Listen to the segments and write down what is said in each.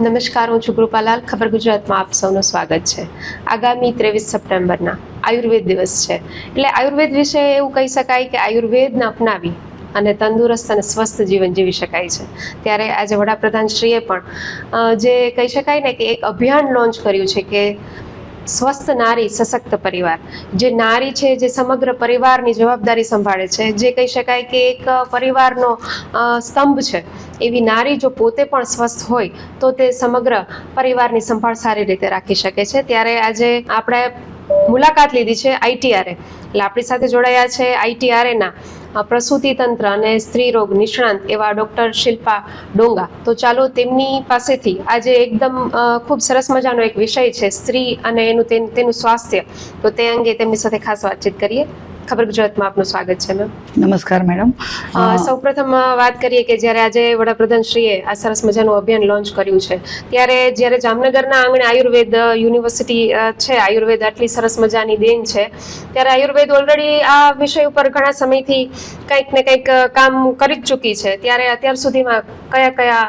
નમસ્કાર, હું છું કૃપાલાલ ખબર ગુજરાતમાં આપ સૌનું સ્વાગત છે. આગામી ત્રેવીસ સપ્ટેમ્બરના આયુર્વેદ દિવસ છે. એટલે આયુર્વેદ વિશે એવું કહી શકાય કે આયુર્વેદને અપનાવી અને તંદુરસ્ત અને સ્વસ્થ જીવન જીવી શકાય છે. ત્યારે આજે વડાપ્રધાનશ્રીએ પણ જે કહી શકાય ને કે એક અભિયાન લોન્ચ કર્યું છે કે સ્વસ્થ નારી, સશક્ત પરિવાર. જે નારી છે, જે સમગ્ર પરિવારની જવાબદારી સંભાળે છે. જે કહી શકાય કે એક પરિવારનો સ્તંભ છે. એવી નારી જો પોતે પણ સ્વસ્થ હોય, તો તે સમગ્ર પરિવારની સંભાળ સારી રીતે રાખી શકે છે. ત્યારે આજે આપણે મુલાકાત લીધી છે આઈટીઆરએ એટલે આપણી સાથે જોડાયા છે આઈટીઆરએના પ્રસૂતિ તંત્ર અને સ્ત્રી રોગ નિષ્ણાંત એવા ડૉક્ટર શિલ્પા ડોંગા. તો ચાલો તેમની પાસેથી આજે એકદમ ખૂબ સરસ મજાનો એક વિષય છે સ્ત્રી અને એનું તેનું સ્વાસ્થ્ય. તો તે અંગે તેમની સાથે ખાસ વાતચીત કરીએ. ખબર ગુજરાતમાં આપનું સ્વાગત છે મેમ નમસ્કાર મેડમ સૌપ્રથમ વાત કરીએ કે જ્યારે આજે વડાપ્રધાન શ્રીએ આ સરસ મજાનું અભિયાન લોન્ચ કર્યું છે ત્યારે જ્યારે જામનગરના આંગણે આયુર્વેદ યુનિવર્સિટી છે આયુર્વેદ આટલી સરસ મજાની દેન છે ત્યારે આયુર્વેદ ઓલરેડી આ વિષય ઉપર ઘણા સમયથી કંઈક ને કંઈક કામ કરી જ ચૂકી છે. ત્યારે અત્યાર સુધીમાં કયા કયા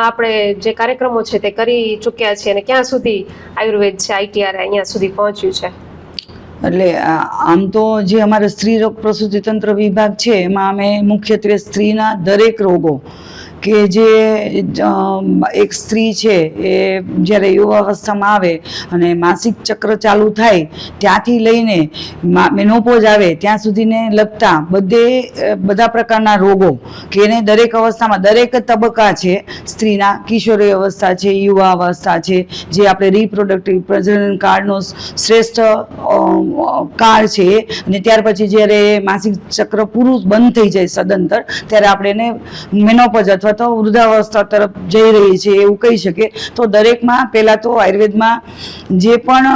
આપણે જે કાર્યક્રમો છે તે કરી ચૂક્યા છે અને ક્યાં સુધી આયુર્વેદ છે આઈટીઆર અહીંયા સુધી પહોંચ્યું છે? એટલે આમ તો જે અમારા સ્ત્રી રોગ પ્રસૂતિ તંત્ર વિભાગ છે, એમાં અમે મુખ્યત્વે સ્ત્રીના દરેક રોગો કે જે એક સ્ત્રી છે, એ જ્યારે યુવાવસ્થામાં આવે અને માસિક ચક્ર ચાલુ થાય, ત્યાંથી લઈને મેનોપોઝ આવે, ત્યાં સુધીને લગતા બધે બધા પ્રકારના રોગો કે એને દરેક અવસ્થામાં, દરેક તબક્કા છે, સ્ત્રીના કિશોરી અવસ્થા છે, યુવા અવસ્થા છે, જે આપણે રિપ્રોડક્ટિવ પ્રજનન કાળનો શ્રેષ્ઠ કાળ છે, અને ત્યાર પછી જ્યારે માસિક ચક્ર પૂરું બંધ થઈ જાય સદંતર, ત્યારે આપણે એને મેનોપોઝ અથવા તો વૃદ્ધાવસ્થા તરફ જઈ રહી છે એવું કહી શકીએ તો દરેકમાં પહેલાં તો આયુર્વેદમાં જે પણ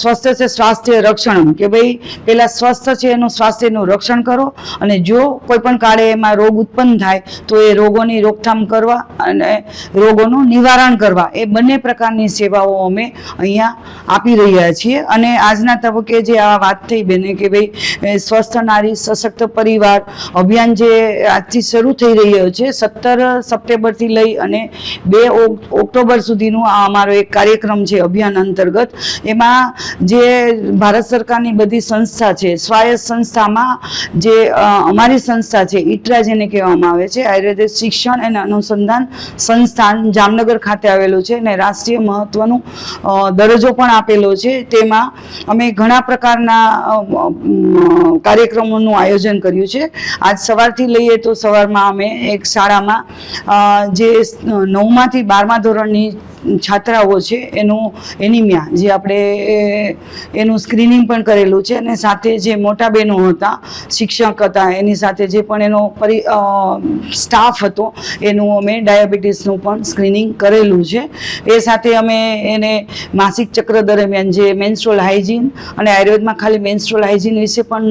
સ્વસ્થ છે સ્વાસ્થ્ય રક્ષણ, કે ભાઈ પહેલાં સ્વસ્થ છે એનું સ્વાસ્થ્યનું રક્ષણ કરો અને જો કોઈ પણ કાળે એમાં રોગ ઉત્પન્ન થાય, તો એ રોગોની રોકથામ કરવા અને રોગોનું નિવારણ કરવા, એ બંને પ્રકારની સેવાઓ અમે અહીંયા આપી રહ્યા છીએ. અને આજના તબક્કે જે આ વાત થઈ બેને કે ભાઈ સ્વસ્થ નારી, સશક્ત પરિવાર, અભિયાન જે આજથી શરૂ થઈ રહ્યો છે, સત્તર સપ્ટેમ્બરથી લઈ અને બે ઓક્ટોબર સુધીનું આ અમારો એક કાર્યક્રમ છે અભિયાન અંતર્ગત. એમાં જે ભારત સરકારની બધી સંસ્થા છે, સ્વાયત્ત સંસ્થામાં જે અમારી સંસ્થા છે ઇટરા જેને કહેવામાં આવે છે, આયુર્વેદિક શિક્ષણ અને અનુસંધાન સંસ્થાન જામનગર ખાતે આવેલું છે અને રાષ્ટ્રીય મહત્વનું દરજ્જો પણ આપેલો છે. તેમાં અમે ઘણા પ્રકારના કાર્યક્રમોનું આયોજન કર્યું છે. આજ સવારથી લઈએ તો સવારમાં અમે એક શાળામાં જે નવમાંથી બારમા ધોરણની છાત્રાઓ છે, એનું એનિમિયા જે આપણે એનું સ્ક્રીનિંગ પણ કરેલું છે અને સાથે જે મોટા બહેનો હતા, શિક્ષક હતા, એની સાથે જે પણ એનો પરી સ્ટાફ હતો, એનું અમે ડાયાબિટીસનું પણ સ્ક્રીનિંગ કરેલું છે. એ સાથે અમે એને માસિક ચક્ર દરમિયાન જે મેન્સ્ટ્રોલ હાઇજીન અને આયુર્વેદમાં ખાલી મેન્સ્ટ્રોલ હાઇજીન વિશે પણ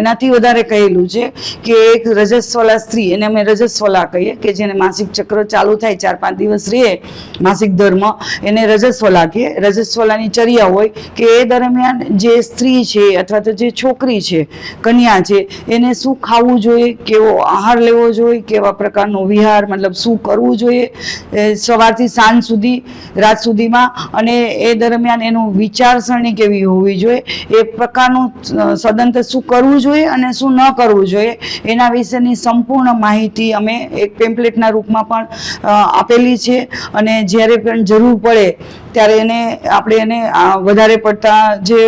એનાથી વધારે કહેલું છે કે એક રજસ્વલા સ્ત્રી, એને અમે રજસ્વલા કહીએ કે જેને માસિક ચક્ર ચાલુ થાય, ચાર પાંચ દિવસ રહે, માસિક ધર્મ એને રજસ્વલા લાગે. રજસ્વલાની ચર્યા હોય કે એ દરમિયાન જે સ્ત્રી છે અથવા તો જે છોકરી છે, કન્યા છે, એને શું ખાવું જોઈએ, કેવો આહાર લેવો જોઈએ, કેવા પ્રકારનો વિહાર, મતલબ શું કરવું જોઈએ સવારથી સાંજ સુધી, રાત સુધીમાં અને એ દરમિયાન એનું વિચારસરણી કેવી હોવી જોઈએ, એ પ્રકારનું સદંતર શું કરવું જોઈએ અને શું ન કરવું જોઈએ, એના વિશેની સંપૂર્ણ માહિતી અમે એક પેમ્પલેટના રૂપમાં પણ આપેલી છે અને જ્યારે પણ જરૂર પડે ત્યારે એને આપણે એને વધારે પડતા જે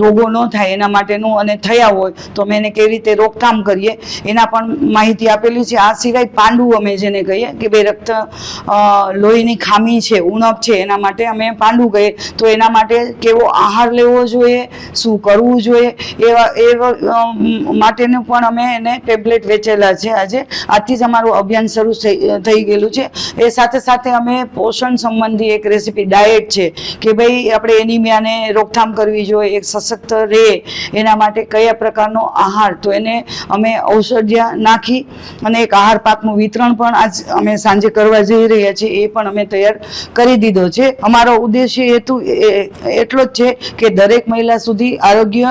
રોગો ન થાય એના માટેનું અને થયા હોય, તો અમે એને કેવી રીતે રોકથામ કરીએ, એના પણ માહિતી આપેલી છે. આ સિવાય પાંડુ અમે જેને કહીએ કે ભાઈ રક્ત લોહીની ખામી છે, ઉણપ છે, એના માટે અમે પાંડુ કહીએ. તો એના માટે કેવો આહાર લેવો જોઈએ, શું કરવું જોઈએ, એવા એ માટેનું પણ અમે એને ટેબ્લેટ વેચેલા છે આજે. આજથી જ અમારું અભિયાન શરૂ થઈ થઈ ગયેલું છે. એ સાથે સાથે અમે પોષણ સંબંધી એક રેસીપી, ડાયટ છે કે ભાઈ આપણે એનિમિયાને રોકથામ કરવી જોઈએ, એક સશક્ત રહે એના માટે કયા પ્રકારનો આહાર. તો એને અમે ઔષધિયા નાખી અને એક આહાર પાકનું વિતરણ પણ આજ અમે સાંજે કરવા જઈ રહ્યા છીએ, એ પણ અમે તૈયાર કરી દીધો છે. અમારો ઉદ્દેશ્ય હેતુ એટલો જ છે કે દરેક મહિલા સુધી આરોગ્ય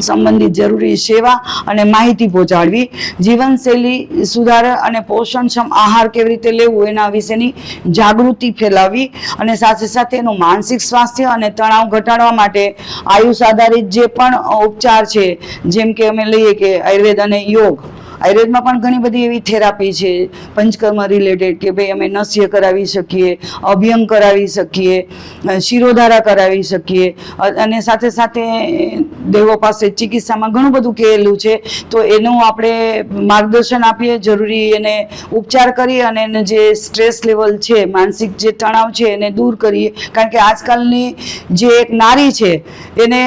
સંબંધિત જરૂરી સેવા અને માહિતી પહોંચાડવી, જીવનશૈલી સુધાર અને પોષણક્ષમ આહાર કેવી રીતે લેવું એના વિશેની જાગૃતિ ફેલાવવી અને સાથે સાથે એનું માનસિક સ્વાસ્થ્ય અને તણાવ ઘટાડવા માટે આયુષ આધારિત જે પણ ઉપચાર છે, જેમ કે અમે લઈએ કે આયુર્વેદ અને યોગ આયુર્વેદમાં પણ ઘણી બધી એવી થેરાપી છે, પંચકર્મ રિલેટેડ કે ભાઈ અમે નસ્ય કરાવી શકીએ અભ્યંગ કરાવી શકીએ શિરોધારા કરાવી શકીએ અને સાથે સાથે દેવો પાસે ચિકિત્સામાં ઘણું બધું કહેલું છે, તો એનું આપણે માર્ગદર્શન આપીએ, જરૂરી એને ઉપચાર કરીએ અને એને જે સ્ટ્રેસ લેવલ છે, માનસિક જે તણાવ છે એને દૂર કરીએ, કારણ કે આજકાલની જે એક નારી છે, એને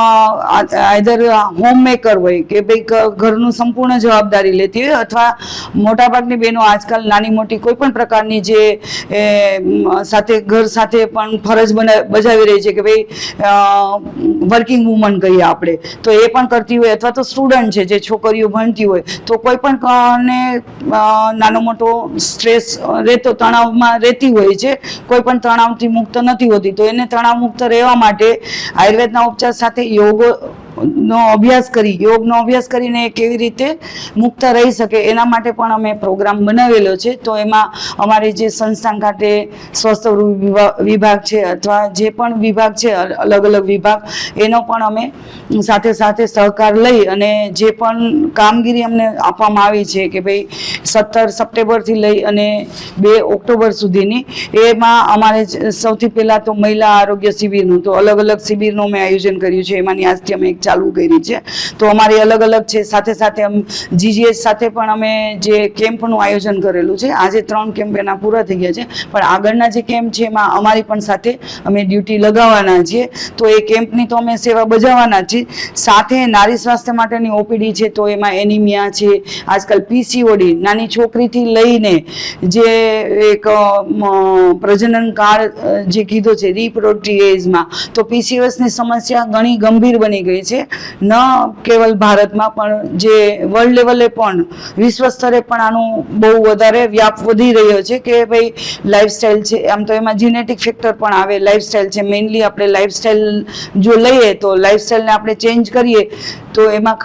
આઈધર હોમ મેકર હોય કે ભાઈ ઘરનું સંપૂર્ણ જવાબદારી લેતી હોય અથવા મોટાભાગની બહેનો આજકાલ નાની મોટી કોઈ પણ પ્રકારની જે સાથે ઘર સાથે પણ ફરજ બજાવી રહી છે કે ભાઈ વર્કિંગ વુમન કહીએ આપણે. તો એ પણ કરતી હોય અથવા તો સ્ટુડન્ટ છે જે છોકરીઓ ભણતી હોય, તો કોઈ પણ ને નાનો મોટો સ્ટ્રેસ રહેતો, તણાવમાં રહેતી હોય છે, કોઈ પણ તણાવથી મુક્ત નથી હોતી. તો એને તણાવ મુક્ત રહેવા માટે આયુર્વેદના ઉપચાર સાથે યોગ નો અભ્યાસ કરી, યોગનો અભ્યાસ કરીને એ કેવી રીતે મુક્ત રહી શકે એના માટે પણ અમે પ્રોગ્રામ બનાવેલો છે. તો એમાં અમારી જે સંસ્થાન ખાતે સ્વસ્થ વિભાગ છે અથવા જે પણ વિભાગ છે અલગ અલગ વિભાગ, એનો પણ અમે સાથે સાથે સહકાર લઈ અને જે પણ કામગીરી અમને આપવામાં આવી છે કે ભાઈ સત્તર સપ્ટેમ્બરથી લઈ અને બે ઓક્ટોબર સુધીની, એમાં અમારે સૌથી પહેલાં તો મહિલા આરોગ્ય શિબિરનું, તો અલગ અલગ શિબિરનું અમે આયોજન કર્યું છે. એમાંની આજથી અમે ચાલુ કરી છે. તો અમારી અલગ અલગ છે. સાથે સાથે જીજીએસ સાથે પણ અમે જે કેમ્પનું આયોજન કરેલું છે, આજે ત્રણ કેમ્પ એના પૂરા થઈ ગયા છે. પણ આગળના જે કેમ્પ છે એમાં અમારી પણ સાથે અમે ડ્યુટી લગાવવાના છીએ. તો એ કેમ્પની તો અમે સેવા બજાવવાના છીએ. સાથે નારી સ્વાસ્થ્ય માટેની ઓપીડી છે, તો એમાં એનિમિયા છે, આજકાલ પીસીઓડી, નાની છોકરીથી લઈને જે એક પ્રજનન કાળ જે કીધો છે રિપ્રોડક્ટિવ તો પીસીઓએસની સમસ્યા ઘણી ગંભીર બની ગઈ છે. ન કેવલ ભારતમાં, પણ જે વર્લ્ડ લેવલે પણ, વિશ્વ સ્તરે પણ આનું બહુ વધારે વ્યાપ વધી રહ્યો છે કે ભાઈ લાઈફસ્ટાઈલ છે. આમ તો એમાં જીનેટિક ફેક્ટર પણ આવે લાઈફસ્ટાઈલ છે. મેઇનલી આપણે લાઈફસ્ટાઈલ જો લઈએ તો લાઈફસ્ટાઈલને આપણે ચેન્જ કરીએ તો એમાં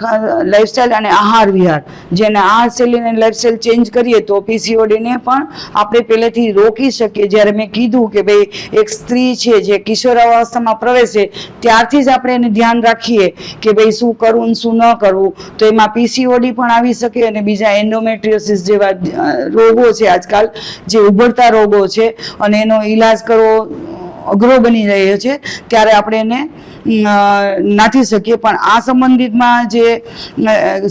લાઈફસ્ટાઈલ અને આહાર વિહાર. જેને આહાર શૈલી અને લાઈફસ્ટાઈલ ચેન્જ કરીએ તો પીસીઓડીને પણ આપણે પહેલેથી રોકી શકીએ. જ્યારે મેં કીધું કે ભાઈ, એક સ્ત્રી છે જે કિશોરાવસ્થામાં પ્રવેશે, ત્યારથી જ આપણે એને ધ્યાન રાખીએ કે ભાઈ શું કરવું શું ન કરવું તો એમાં પીસીઓડી પણ આવી શકે અને બીજા એન્ડોમેટ્રિયોસિસ જેવા રોગો છે આજકાલ, જે ઉભરતા રોગો છે અને એનો ઈલાજ કરવો અઘરો બની રહ્યો છે. ત્યારે આપણે એને નાથી શકીએ. પણ આ સંબંધિતમાં જે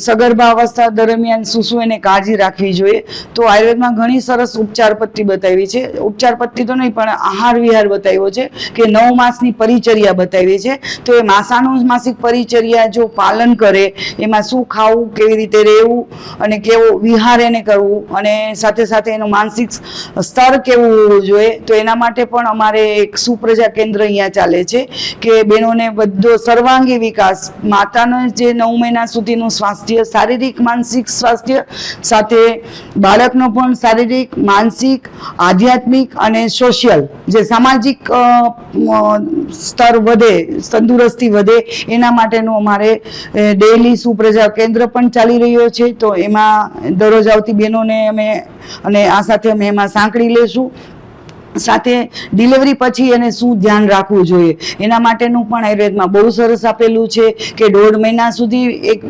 સગર્ભા અવસ્થા દરમિયાન શું શું એને કાળજી રાખવી જોઈએ. તો આયુર્વેદમાં ઘણી સરસ ઉપચાર પટ્ટી બતાવી છે. ઉપચાર પટ્ટી તો નહીં, પણ આહાર વિહાર બતાવ્યો છે કે નવ માસની પરિચર્યા બતાવી છે. તો એ માસાનું માસિક પરિચર્યા જો પાલન કરે, એમાં શું ખાવું, કેવી રીતે રહેવું અને કેવો વિહાર એને કરવું અને સાથે સાથે એનું માનસિક સ્તર કેવું હોવું જોઈએ, તો એના માટે પણ અમારે એક સુપ્રજા કેન્દ્ર અહીંયા ચાલે છે કે બહેનોને બધો સર્વાંગી વિકાસ. માતાનો જે નવ મહિના સુધીનું સ્વાસ્થ્ય, શારીરિક, માનસિક સ્વાસ્થ્ય, સાથે બાળકનો પણ શારીરિક, માનસિક, આધ્યાત્મિક અને સોશિયલ જે સામાજિક સ્તર વધે, તંદુરસ્તી વધે, એના માટેનું અમારે ડેઇલી સુપ્રજા કેન્દ્ર પણ ચાલી રહ્યો છે. તો એમાં દરરોજ આવતી બહેનોને અમે અને આ સાથે અમે એમાં સાંકળી લેશું. સાથે ડિલિવરી પછી એને શું ધ્યાન રાખવું જોઈએ? એના માટેનું પણ આયુર્વેદમાં બહુ સરસ આપેલું છે કે દોઢ મહિના સુધી એક,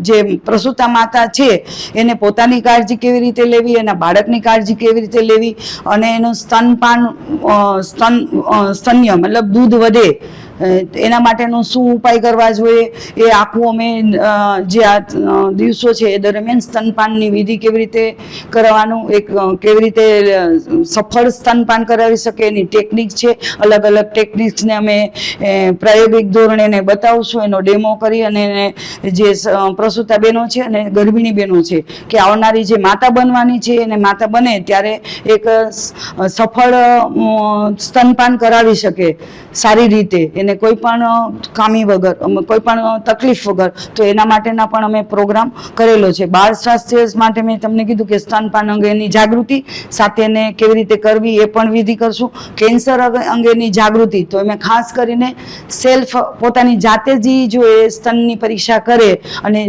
જે પ્રસૂતા માતા છે, એને પોતાની કાળજી કેવી રીતે લેવી, એના બાળકની કાળજી કેવી રીતે લેવી અને એનું સ્તનપાન સ્તન સ્તન્ય, મતલબ દૂધ વધે એના માટેનું શું ઉપાય કરવા જોઈએ? એ આખું અમે જે આ દિવસો છે એ દરમિયાન સ્તનપાનની વિધિ કેવી રીતે કરવાનું, એક કેવી રીતે સફળ સ્તનપાન કરાવી શકે, એની ટેકનિક છે. અલગ અલગ ટેકનિક્સને અમે પ્રાયોગિક ધોરણે એને બતાવશું. એનો ડેમો કરી અને એને જે પ્રસૂતા બહેનો છે અને ગર્ભિણી બહેનો છે કે આવનારી જે માતા બનવાની છે, એને માતા બને ત્યારે એક સફળ સ્તનપાન કરાવી શકે. સારી રીતે, એને કોઈ પણ કામી વગર કોઈ પણ તકલીફ વગર, તો એના માટેના પણ અમે પ્રોગ્રામ કરેલો છે. બાળ સ્વાસ્થ્ય માટે મેં તમને કીધું કે સ્તનપાન અંગેની જાગૃતિ, સાથે એને કેવી રીતે કરવી એ પણ વિધિ કરશું. કેન્સર અંગેની જાગૃતિ, તો એમાં ખાસ કરીને સેલ્ફ, પોતાની જાતે જ જો એ સ્તનની પરીક્ષા કરે અને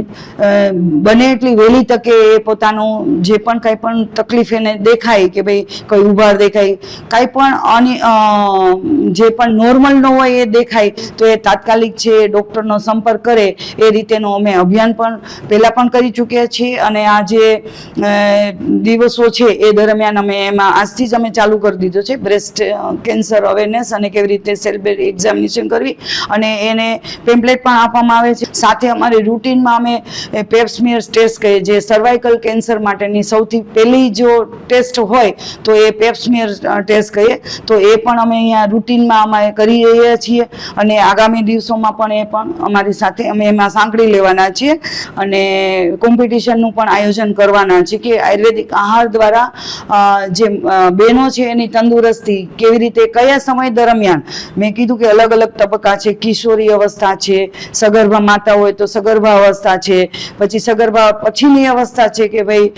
બને એટલી વહેલી તકે એ પોતાનું જે પણ કાંઈ પણ તકલીફ એને દેખાય કે ભાઈ કોઈ ઉભાર દેખાય, કાંઈ પણ જે પણ નોર્મલ ન હોય એ દેખાય, તો એ તાત્કાલિક છે ડોક્ટરનો સંપર્ક કરે, એ રીતેનું અમે અભિયાન પણ પહેલાં પણ કરી ચૂક્યા છીએ અને આ જે દિવસો છે એ દરમિયાન અમે એમાં, આજથી જ અમે ચાલુ કરી દીધો છે બ્રેસ્ટ કેન્સર અવેરનેસ અને કેવી રીતે સેલ્ફ એક્ઝામિનેશન કરવી અને એને પેમ્પલેટ પણ આપવામાં આવે છે. સાથે અમારી રૂટીનમાં અમે પેપ્સમિયર ટેસ્ટ કહીએ જે સર્વાઇકલ કેન્સર માટેની સૌથી પહેલી જો ટેસ્ટ હોય, તો એ પેપ્સમિયર ટેસ્ટ કહીએ, તો એ પણ અમે અહીંયા રૂટીનમાં અમે કરી રહ્યા છીએ અને આગામી દિવસોમાં પણ એ પણ અમારી સાથે અમે એમાં સાંકળી લેવાના છીએ અને કોમ્પિટિશનનું પણ આયોજન કરવાના છે કે આયુર્વેદિક આહાર દ્વારા જે બહેનો છે એની તંદુરસ્તી કેવી રીતે, કયા સમય દરમિયાન, મેં કીધું કે અલગ અલગ તબક્કા છે, કિશોરી અવસ્થા છે, સગર્ભા માતા હોય તો સગર્ભા અવસ્થા છે, પછી સગર્ભા પછીની અવસ્થા છે કે ભાઈ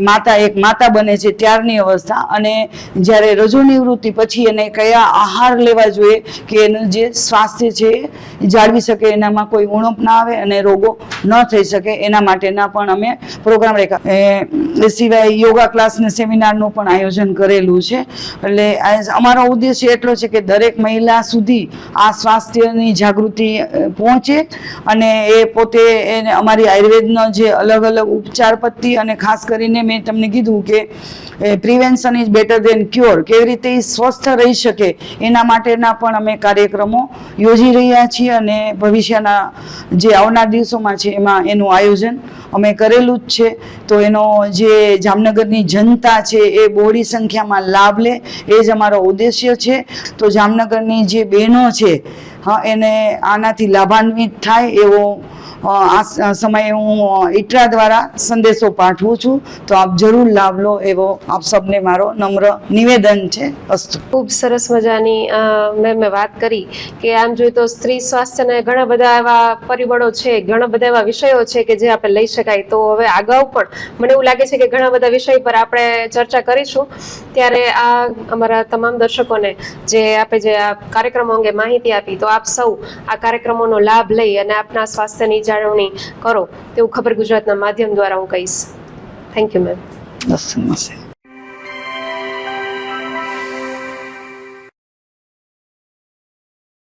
માતા એક માતા બને છે ત્યારની અવસ્થા અને જ્યારે રજુ નિવૃત્તિ પછી એને કયા આહાર લેવા જોઈએ કે એનું જે સ્વાસ્થ્ય છે એ જાળવી શકે, એનામાં કોઈ ઉણપ ના આવે અને રોગો ન થઈ શકે, એના માટેના પણ અમે પ્રોગ્રામ રેખા એ એ સિવાય યોગા ક્લાસ ને સેમિનારનું પણ આયોજન કરેલું છે. એટલે અમારો ઉદ્દેશ્ય એટલો છે કે દરેક મહિલા સુધી આ સ્વાસ્થ્યની જાગૃતિ પહોંચે અને એ પોતે એને અમારી આયુર્વેદનો જે અલગ અલગ ઉપચાર પદ્ધતિ અને ખાસ કરીને મેં તમને કીધું કે prevention is better than cure કેવી રીતે સ્વસ્થ રહી શકે, એના માટેના પણ અમે કાર્યક્રમો યોજી રહ્યા છીએ અને ભવિષ્યના જે આવનાર દિવસોમાં છે એમાં એનું આયોજન અમે કરેલું જ છે. તો એનો જે જામનગરની જનતા છે એ બહોળી સંખ્યામાં લાભ લે એ જ અમારો ઉદ્દેશ્ય છે. તો જામનગરની જે બહેનો છે, હા, એને આનાથી લાભાન્વિત થાય એવો આ સમયે હું ઇટરા દ્વારા સંદેશો પાઠવું છું. તો આપ જરૂર લાભ લો એવો આપ સબને મારો નમ્ર નિવેદન છે ખૂબ સરસ મજાની મેં મેં વાત કરી કે આમ જોઈએ તો સ્ત્રી સ્વાસ્થ્યને ઘણા બધા એવા પરિબળો છે, ઘણા બધા એવા વિષયો છે કે જે આપણે લઈ શકાય. તો હવે અગાઉ પણ મને એવું લાગે છે કે ઘણા બધા વિષય પર આપણે ચર્ચા કરીશું. ત્યારે આ અમારા તમામ દર્શકોને જે આપે જે આ કાર્યક્રમો અંગે માહિતી આપી, તો આપ સૌ આ કાર્યક્રમોનો લાભ લઈ અને આપના સ્વાસ્થ્યની જાળવણી કરો તેવું ખબર ગુજરાતના માધ્યમ દ્વારા હું કહીશ. Thank you ma'am